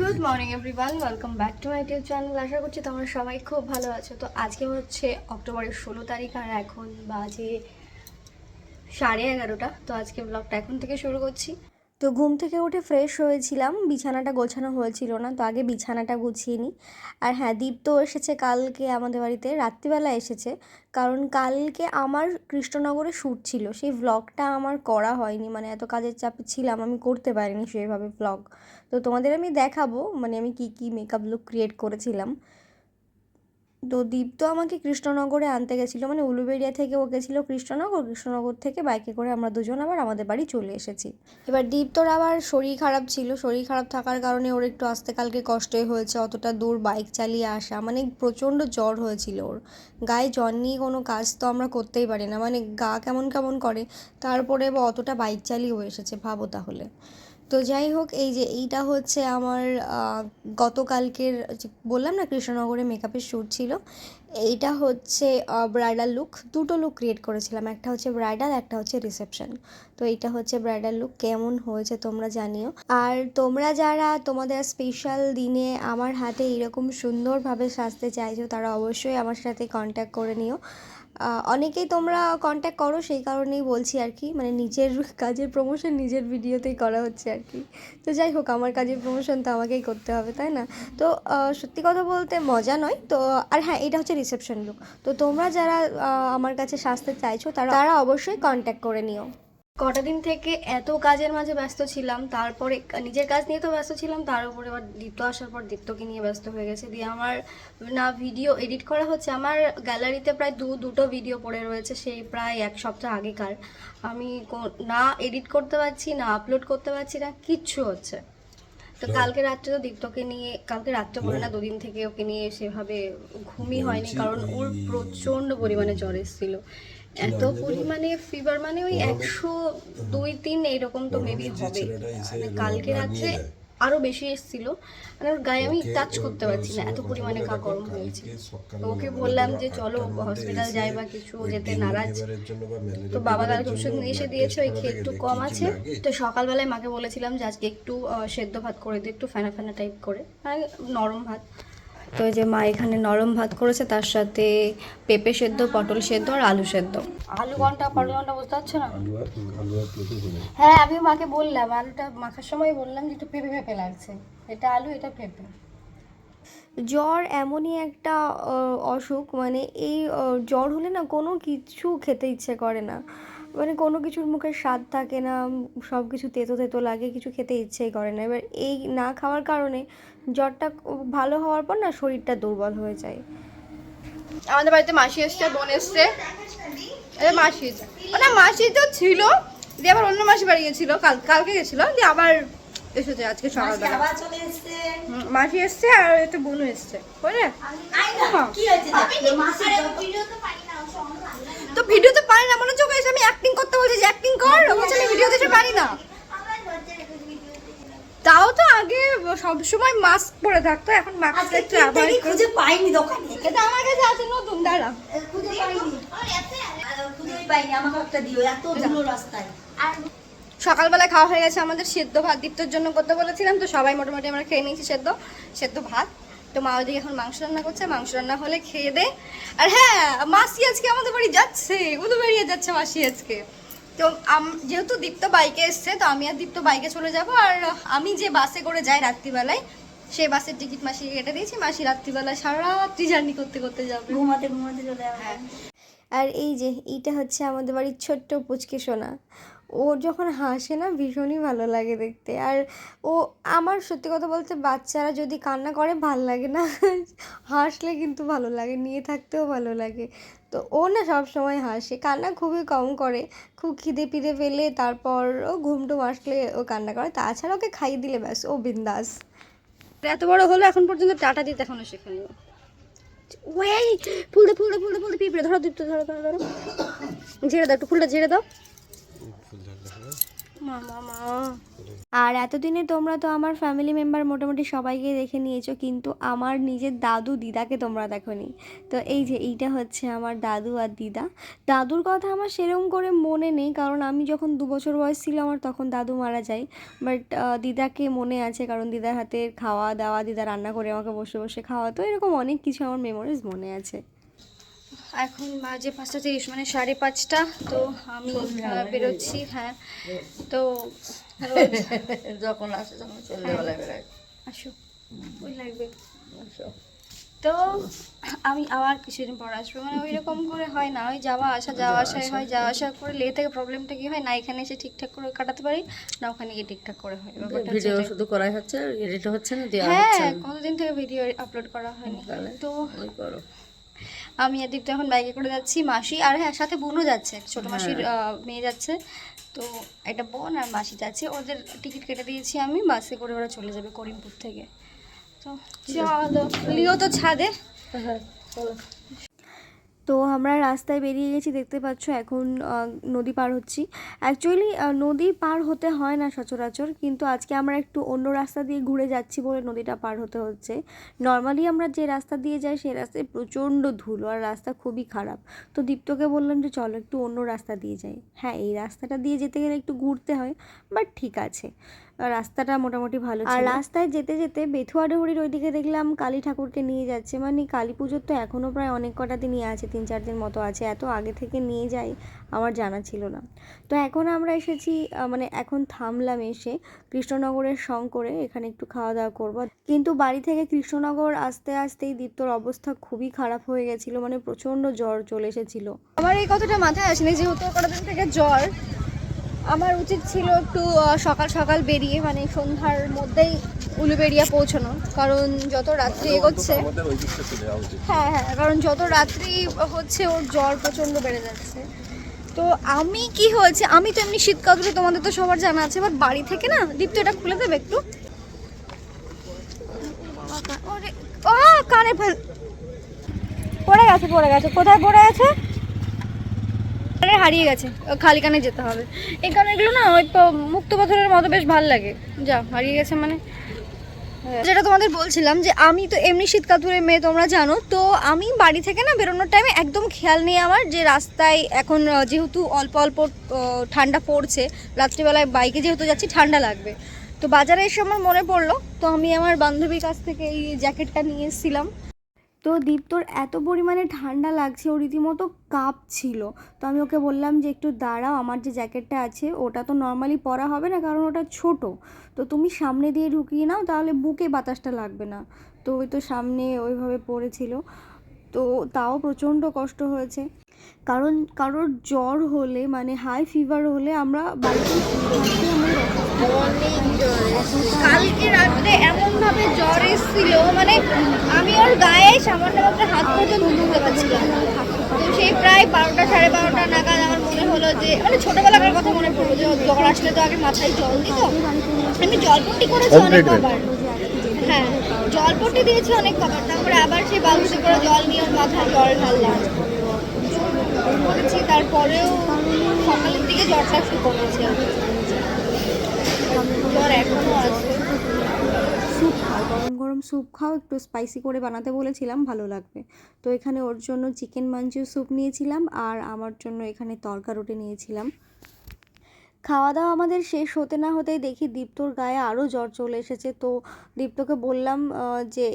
Good morning everyone welcome back to my YouTube channel আশা করছি তোমরা সবাই খুব ভালো আছো। তো আজকে হচ্ছে অক্টোবরের ষোলো তারিখ আর এখন বাজে সাড়ে এগারোটা। তো আজকে ব্লগটা এখন থেকে শুরু করছি। তো ঘুম থেকে উঠে ফ্রেশ হয়েছিলাম। বিছানাটা গোছানো হয়েছিল না, তো আগে বিছানাটা গুছিয়ে নিই। আর হ্যাঁ দীপ তো এসেছে কালকে আমাদের বাড়িতে, রাত্রিবেলা এসেছে। কারণ কালকে আমার কৃষ্ণনগরে শ্যুট ছিল, সেই ভ্লগটা আমার করা হয়নি। মানে এত কাজের চাপে ছিলাম, আমি করতে পারিনি সেইভাবে ভ্লগ তো তোমাদের আমি দেখাবো মানে আমি কি কি মেকআপ লুক ক্রিয়েট করেছিলাম। তো দীপ তো আমাকে কৃষ্ণনগরে আনতে গেছিল মানে উলুবেড়িয়া থেকে ও গেছিল কৃষ্ণনগর কৃষ্ণনগর থেকে বাইকে করে আমরা দুজন আবার আমাদের বাড়ি চলে এসেছি। এবার দীপ তোর আবার শরীর খারাপ ছিল, শরীর খারাপ থাকার কারণে ওর একটু আসতে কালকে কষ্টই হয়েছে, অতটা দূর বাইক চালিয়ে আসা মানে প্রচণ্ড জ্বর হয়েছিল ওর। গায়ে জ্বর নিয়ে কোনো কাজ তো আমরা করতেই পারি না মানে গা কেমন কেমন করে, তারপরে অতটা বাইক চালিয়েও এসেছে, ভাবো তাহলে। তো যাই হোক, এই যে এইটা হচ্ছে আমার গতকালকের বললাম না কৃষ্ণনগরে মেকআপের শ্যুট ছিল, এইটা হচ্ছে ব্রাইডাল লুক দুটো লুক ক্রিয়েট করেছিলাম, একটা হচ্ছে ব্রাইডাল একটা হচ্ছে রিসেপশন তো এইটা হচ্ছে ব্রাইডাল লুক কেমন হয়েছে তোমরা জানিও। আর তোমরা যারা তোমাদের স্পেশাল দিনে আমার হাতে এরকম সুন্দরভাবে সাজতে চাইছো, তারা অবশ্যই আমার সাথে কন্ট্যাক্ট করে নিও। অনেকেই তোমরা কন্ট্যাক্ট করো, সেই কারণেই বলছি আর কি। মানে নিজের কাজের প্রমোশন নিজের ভিডিওতেই করা হচ্ছে আর কি। তো যাই হোক, আমার কাজের প্রমোশন তো আমাকেই করতে হবে, তাই না? তো সত্যি কথা বলতে মজা নয়। তো, আর হ্যাঁ এটা হচ্ছে রিসেপশন লুক তো তোমরা যারা আমার কাছে সাজতে চাইছো, তারা তারা অবশ্যই কন্ট্যাক্ট করে নিও। কটা দিন থেকে এত কাজের মাঝে ব্যস্ত ছিলাম তারপরে নিজের কাজ নিয়ে তো ব্যস্ত ছিলাম তার উপরে আবার দীপ্ত আসার পর দীপ্তকে নিয়ে ব্যস্ত হয়ে গেছে। দিয়ে আমার না ভিডিও এডিট করা হচ্ছে আমার গ্যালারিতে প্রায় দু দুটো ভিডিও পড়ে রয়েছে সেই প্রায় এক সপ্তাহ আগেকার। আমি না এডিট করতে পারছি না আপলোড করতে পারছি না কিচ্ছু হচ্ছে। তো কালকে রাত্রে তো দীপ্তকে নিয়ে কালকে রাত্রে বলে না দুদিন থেকে ওকে নিয়ে সেভাবে ঘুমই হয়নি কারণ ওর প্রচণ্ড পরিমাণে জ্বর এসেছিল। এত পরিমাণে ফিভার মানে ওই একশো দুই তিন এইরকম তো মেবি হবে। মানে কালকে রাত্রে আরও বেশি এসেছিল। মানে ওর গায়ে আমি টাচ করতে পারছি না এত পরিমাণে গা গরম হয়েছে। তো ওকে বললাম যে চলো হসপিটাল যাই বা কিছু যেতে নারাজ। তো বাবা কালকে ওষুধ নিয়ে এসে দিয়েছে ওই খেয়ে একটু কম আছে। তো সকালবেলায় মাকে বলেছিলাম যে আজকে একটু সেদ্ধ ভাত করে দিই একটু ফেনা ফেনা টাইপ করে। মানে নরম ভাত। তো যে মা এখানে নরম ভাত করেছে তার সাথে পেঁপে সেদ্ধ পটল সেদ্ধ আর আলু সেদ্ধ। আলু ঘণ্টা পটল ঘণ্টা বুঝতে পারছ না? হ্যাঁ আমি মাকে বললাম আলুটা মাখার সময় বললাম যে একটু পেঁপে পেঁপে লাগছে। এটা আলু এটা পেঁপে। জ্বর এমনই একটা অসুখ মানে এই জ্বর হলে না কোনো কিছু খেতে ইচ্ছে করে না। মানে কোনো কিছুর মুখে স্বাদ থাকে না সব কিছু তেতো তেতো লাগে কিছু খেতে ইচ্ছেই করে না। এবার এই না খাওয়ার কারণে জ্বরটা ভালো হওয়ার পর না শরীরটা দুর্বল হয়ে যায়। আমাদের বাড়িতে মাসি এসছে বোন এসছে। আরে মাসি ওটা মাসি তো ছিল দিয়ে আবার অন্য মাসি বাড়ি গেছিল কাল কালকে গেছিল দিয়ে আবার এসেছে আজকে সকালবেলা। মাসি এসছে। আর একটা বোনও এসছে। বুঝলে আই কি হয়েছে ভিডিওতে পারি না মনে ওকে এসে আমি অ্যাক্টিং করতে বলছি যে অ্যাক্টিং কর বলছে আমি ভিডিও দিতে পারি না। তাও তো আগে সব সময় মাস্ক পরে থাকতো এখন মাস্ক একটু করে খুঁজে পাইনি দোকানে। এটা আমার কাছে আছে নতুন দাঁড়া। খুঁজে পাইনি। খুঁজেই পাইনি আমাকে একটা দিও এত ধুলো রাস্তায়। সকালবেলা খাওয়া হয়ে গেছে আমাদের সেদ্ধ ভাত দীপ্তর জন্য করতে বলেছিলাম তো সবাই মোটামুটি আমরা খেয়ে নিয়েছি সেদ্ধ সেদ্ধ ভাত। তো মা ওইদিকে এখন মাংস রান্না করছে মাংস রান্না হলে খেয়ে দে। আর হ্যাঁ মাসি আজকে আমাদের বাড়ি যাচ্ছে উদু বেরিয়ে যাচ্ছে মাসি আজকে। তো আম- যেহেতু দীপ্ত বাইকে এসছে তো আমি আর দীপ্ত বাইকে চলে যাব। আর আমি যে বাসে করে যাই রাত্রিবেলায় সেই বাসের টিকিট মাসিকে কেটে দিয়েছি। মাসি রাত্রিবেলায় সারা রাত্রি জার্নি করতে করতে যাবে। ঘুমাতে ঘুমাতে চলে যাবে। আর এই যে এইটা হচ্ছে আমাদের বাড়ির ছোট্ট পুচকে সোনা। ও যখন হাসে না, ভীষণই ভালো লাগে দেখতে। আর ও, আমার সত্যি কথা বলতে বাচ্চারা যদি কান্না করে, ভালো লাগে না। হাসলে কিন্তু ভালো লাগে, নিয়ে থাকতেও ভালো লাগে। তো ও না সব সময় হাসে, কান্না খুবই কম করে। খুব খিদে পিদে পেলে তারপর ও ঘুমটুম আসলে ও কান্না করে। তাছাড়া ওকে খাইয়ে দিলে ব্যাস, ও বিন্দাস। এত বড় হলো, এখন পর্যন্ত টাটা দিতে এখনও শেখেনি। ওই ফুলতে ফুলতে ফুলতে ফুলতে পিঁপড়ে, ধরো ধরো ধরো ধরো ঝেড়ে দাও একটু ফুলটা ঝেড়ে দাও। আর এতদিনে তোমরা তো আমার ফ্যামিলি মেম্বার মোটামুটি সবাইকে দেখে নিয়েছো, কিন্তু আমার নিজের দাদু দিদাকে তোমরা দেখোনি। তো এই যে এইটা হচ্ছে আমার দাদু আর দিদা। দাদুর কথা আমার সেরকম করে মনে নেই, কারণ আমি যখন দু বছর বয়স ছিল আমার তখন দাদু মারা যায়। বাট দিদাকে মনে আছে, কারণ দিদার হাতে খাওয়া দাওয়া দিদা রান্না করে আমাকে বসে বসে খাওয়া, তো এরকম অনেক কিছু আমার মেমোরিজ মনে আছে। এখন বাজে পাঁচটা তিরিশ মানে সাড়ে পাঁচটা তো আমি বেরোচ্ছি হ্যাঁ। তো যখন আসে তখন সন্ধ্যেবেলায় বেড়ায় আসো। ওই লাগবে। তো আমি আবার কিছুদিন পর আসব মানে ওই রকম করে হয় না ওই যাওয়া আসা যাওয়া আসায় হয় যাওয়া আসা করে লে থেকে প্রবলেমটা কি হয়? না এখানে এসে ঠিকঠাক করে কাটাতে পারি না ওখানে গিয়ে ঠিকঠাক করে হয়। ভিডিও শুধু করাই হচ্ছে এডিট হচ্ছে না দেওয়া হচ্ছে হ্যাঁ কতদিন থেকে ভিডিও আপলোড করা হয়নি? তো ওই করো। আমি আর দীপ্ত এখন বাইকে করে যাচ্ছি মাসি আর হ্যাঁ সাথে বোনও যাচ্ছে ছোট মাসির মেয়ে যাচ্ছে। তো একটা বোন আর মাসি যাচ্ছে ওদের টিকিট কেটে দিয়েছি আমি বাসে করে ওরা চলে যাবে করিমপুর থেকে। তো চলো লিও তো ছাদে। হ্যাঁ চলো। তো আমরা রাস্তায় বেরিয়ে গেছি, দেখতে পাচ্ছ এখন নদী পার হচ্ছি। অ্যাকচুয়ালি নদী পার হতে হয় না সচরাচর, কিন্তু আজকে আমরা একটু অন্য রাস্তা দিয়ে ঘুরে যাচ্ছি বলে নদীটা পার হতে হচ্ছে। নর্মালি আমরা যে রাস্তা দিয়ে যাই সেই রাস্তায় প্রচণ্ড ধুলো আর রাস্তা খুবই খারাপ। তো দীপ্তকে বললাম যে, চলো একটু অন্য রাস্তা দিয়ে যাই। হ্যাঁ এই রাস্তাটা দিয়ে যেতে গেলে একটু ঘুরতে হয় বাট ঠিক আছে। রাস্তাটা মোটামুটি ভালো আর রাস্তায় যেতে যেতে বেথুয়াডহরির ওইদিকে দেখলাম কালী ঠাকুরকে নিয়ে যাচ্ছে। মানে কালী পুজোর তো এখনও প্রায় অনেক কটা দিনই আছে তিন চার দিন মতো আছে। এত আগে থেকে নিয়ে যাই আমার জানা ছিল না। তো এখন আমরা এসেছি আহ, মানে এখন থামলাম এসে কৃষ্ণনগরের শঙ্করে এখানে একটু খাওয়া দাওয়া করব। কিন্তু বাড়ি থেকে কৃষ্ণনগর আসতে আসতেই দীপ্তর অবস্থা খুবই খারাপ হয়ে গেছিল। মানে প্রচণ্ড জ্বর চলে এসেছিল। আমার এই কথাটা মাথায় আসেনি যেহেতু কটা দিন থেকে জ্বর আমার উচিত ছিল একটু সকাল সকাল বেরিয়ে মানে সন্ধ্যার মধ্যেই উলুবেড়িয়া পৌঁছানো। কারণ যত রাত্রি এগোচ্ছে হ্যাঁ হ্যাঁ কারণ যত রাত্রি হচ্ছে ওর জ্বর প্রচণ্ড বেড়ে যাচ্ছে। তো আমি কি হয়েছে আমি তো এমনি শীত কাতুরে তোমাদের তো সবার জানা আছে এবার বাড়ি থেকে না দীপ্ত এটা খুলে দেবে একটু। ও কানে ফেল পড়ে গেছে পড়ে গেছে। কোথায় পড়ে গেছে হারিয়ে গেছে। খালি কানে যেতে হবে। এই কানেরগুলো না, ওই মুক্ত পাথরের মতো বেশ ভালো লাগে। যা, হারিয়ে গেছে মানে। যেটা তোমাদের বলছিলাম যে, আমি তো এমনি শীত কাতুরে মেয়ে, তোমরা জানো। তো আমি বাড়ি থেকে না বেরোনোর টাইমে একদম খেয়াল নেই আমার যে, রাস্তায় এখন যেহেতু অল্প অল্প ঠান্ডা পড়ছে, রাত্রিবেলায় বাইকে যেহেতু যাচ্ছি, ঠান্ডা লাগবে। তো বাজারে এসে আমার মনে পড়ল, তো আমি আমার বান্ধবীর কাছ থেকে এই জ্যাকেটটা নিয়ে এসেছিলাম। তো দীপ্তর এত পরিমাণে ঠান্ডা লাগছে, ও রীতিমতো কাঁপছিল। তো আমি ওকে বললাম যে, একটু দাঁড়াও, আমার যে জ্যাকেটটা আছে, ওটা তো নর্মালি পরা হবে না, কারণ ওটা ছোট। তো তুমি সামনে দিয়ে ঢুকিয়ে নাও, তাহলে বুকে বাতাসটা লাগবে না। তো ওই তো সামনে ওইভাবে পড়েছিল। তো তাও প্রচণ্ড কষ্ট হয়েছে। কারণ কারোর জ্বর হলে মানে হাই ফিভার হলে আমরা বাড়িতে থাকতে কালকে রাত্রে এমন জ্বর এসেছিল মানে আমি ওর গায়ে সামান্য একটা হাত পর্যন্ত তুলতে পারছিলাম তো সেই প্রায় বারোটা সাড়ে বারোটা নাগাদ আমার মনে হলো যে মানে ছোটবেলাকার কথা মনে পড়ল যে জ্বর আসলে তো আগে মাথায় জল দিত। আমি জলপট্টি করেছি অনেক কবার। হ্যাঁ জলপট্টি দিয়েছি অনেক কবার। তারপরে আবার সেই বালতিতে করে জল নিয়ে ওর মাথায় জল ঢাললাম করেছি তারপরেও সকালের দিকে জ্বরটা একটু কমেছে জ্বর এখনও আছে। স্যুপ খাও, গরম গরম স্যুপ খাও, একটু স্পাইসি করে বানাতে বলেছিলাম, ভালো লাগবে। তো এখানে ওর জন্য চিকেন মাঞ্চিও স্যুপ নিয়েছিলাম, আর আমার জন্য এখানে তরকা রুটি নিয়েছিলাম। খাওয়া দাওয়া আমাদের শেষ হতে না হতেই দেখি দীপ্তর গায়ে আরও জ্বর চলে এসেছে। তো দীপ্তকে বললাম যে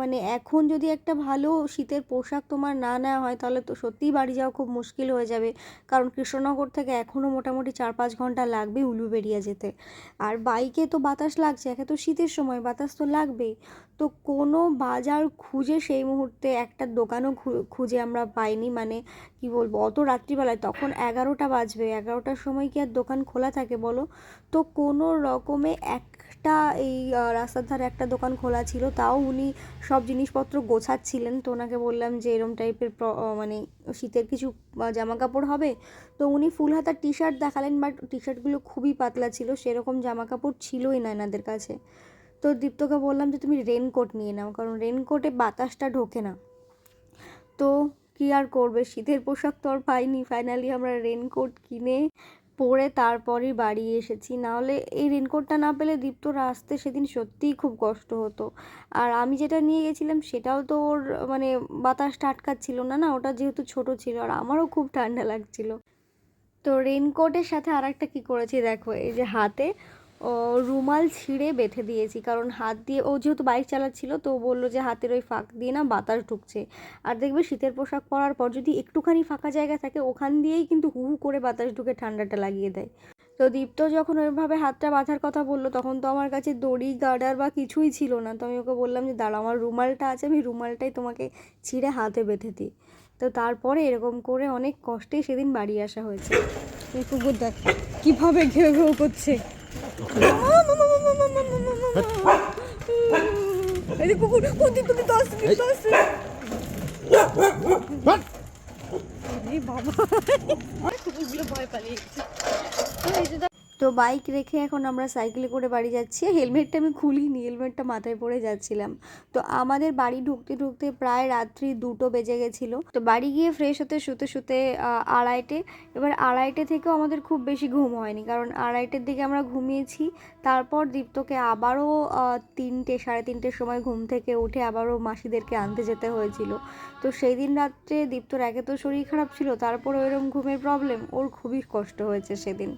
মানে এখন যদি একটা ভালো শীতের পোশাক তোমার না নেওয়া হয়, তাহলে তো সত্যিই বাড়ি যাওয়া খুব মুশকিল হয়ে যাবে। কারণ কৃষ্ণনগর থেকে এখনও মোটামুটি চার পাঁচ ঘণ্টা লাগবে উলুবেড়িয়া যেতে। আর বাইকে তো বাতাস লাগছে, একে তো শীতের সময়, বাতাস তো লাগবেই। তো কোনো বাজার খুঁজে সেই মুহূর্তে একটা দোকানও খুঁজে আমরা পাইনি। মানে কি বলব, অত রাত্রিবেলায় তখন এগারোটা বাজবে, এগারোটার সময় কি আর দোকান খোলা থাকে বলো? তো কোনো রকমে একটা এই রাস্তার ধারে একটা দোকান খোলা ছিল, তাও উনি সব জিনিসপত্র গোছাচ্ছিলেন। তো ওনাকে বললাম যে এরম টাইপের মানে শীতের কিছু জামা কাপড় হবে? তো উনি ফুল হাতার টি শার্ট দেখালেন, বাট টি শার্টগুলো খুবই পাতলা ছিল, সেরকম জামা কাপড় ছিলই না এনাদের কাছে। তো দীপ্তকে বললাম যে তুমি রেনকোট নিয়ে নাও, কারণ রেনকোটে বাতাসটা ঢোকে না। তো কি আর করবে? শীতের পোশাক তো আর পাইনি। ফাইনালি আমরা রেনকোট কিনে পরে তারপরই বাড়ি এসেছি। নাহলে এই রেনকোটটা না পেলে দীপ্তর আসতে সেদিন সত্যিই খুব কষ্ট হতো। আর আমি যেটা নিয়ে গেছিলাম সেটাও তো ওর মানে বাতাসটা আটকাচ্ছিল না না, ওটা যেহেতু ছোট ছিল, আর আমারও খুব ঠান্ডা লাগছিল। তো রেনকোটের সাথে আর একটা কী করেছি দেখো, এই যে হাতে রুমাল ছিঁড়ে বেঁধে দিয়েছি, কারণ হাত দিয়ে, ও যেহেতু বাইক চালাচ্ছিল তো বলল যে হাতের ওই ফাঁক দিয়ে না বাতাস ঢুকছে। আর দেখবে শীতের পোশাক পরার পর যদি একটুখানি ফাঁকা জায়গা থাকে, ওখান দিয়েই কিন্তু হু হু করে বাতাস ঢুকে ঠান্ডাটা লাগিয়ে দেয়। তো দীপ্ত যখন ওইভাবে হাতটা বাঁধার কথা বলল, তখন তো আমার কাছে দড়ি, গার্ডার বা কিছুই ছিল না। তো আমি ওকে বললাম যে দাঁড়া আমার রুমালটা আছে, আমি রুমালটাই তোমাকে ছিঁড়ে হাতে বেঁধে দিই। তো তারপরে এরকম করে অনেক কষ্টেই সেদিন বাড়ি আসা হয়েছে। কুকুর দেখ, কীভাবে ঘেউ ঘেউ করছে। এই কুকুর কুকুর কুকুর তো আসছে দীপ্ত আসছে বাবা কুকুরগুলো ভয় পালিয়ে গেছে তো বাইক রেখে এখন আমরা সাইকেলে করে বাড়ি যাচ্ছি। হেলমেটটা আমি খুলিনি, হেলমেটটা মাথায় পরে যাচ্ছিলাম। তো আমাদের বাড়ি ঢুকতে ঢুকতে প্রায় রাত্রি দুটো বেজে গেছিল। তো বাড়ি গিয়ে ফ্রেশ হতে, শুতে শুতে আড়াইটে, এবার আড়াইটে থেকেও আমাদের খুব বেশি ঘুম হয়নি। কারণ আড়াইটের দিকে আমরা ঘুমিয়েছি, তারপর দীপ্তকে আবারও তিনটে, সাড়ে তিনটের সময় ঘুম থেকে উঠে আবারও মাসিদেরকে আনতে যেতে হয়েছিল। তো সেই দিন রাত্রে দীপ্তর একে তো শরীর খারাপ ছিল তারপর ওইরকম ঘুমের প্রবলেম ওর খুবই কষ্ট হয়েছে সেদিন।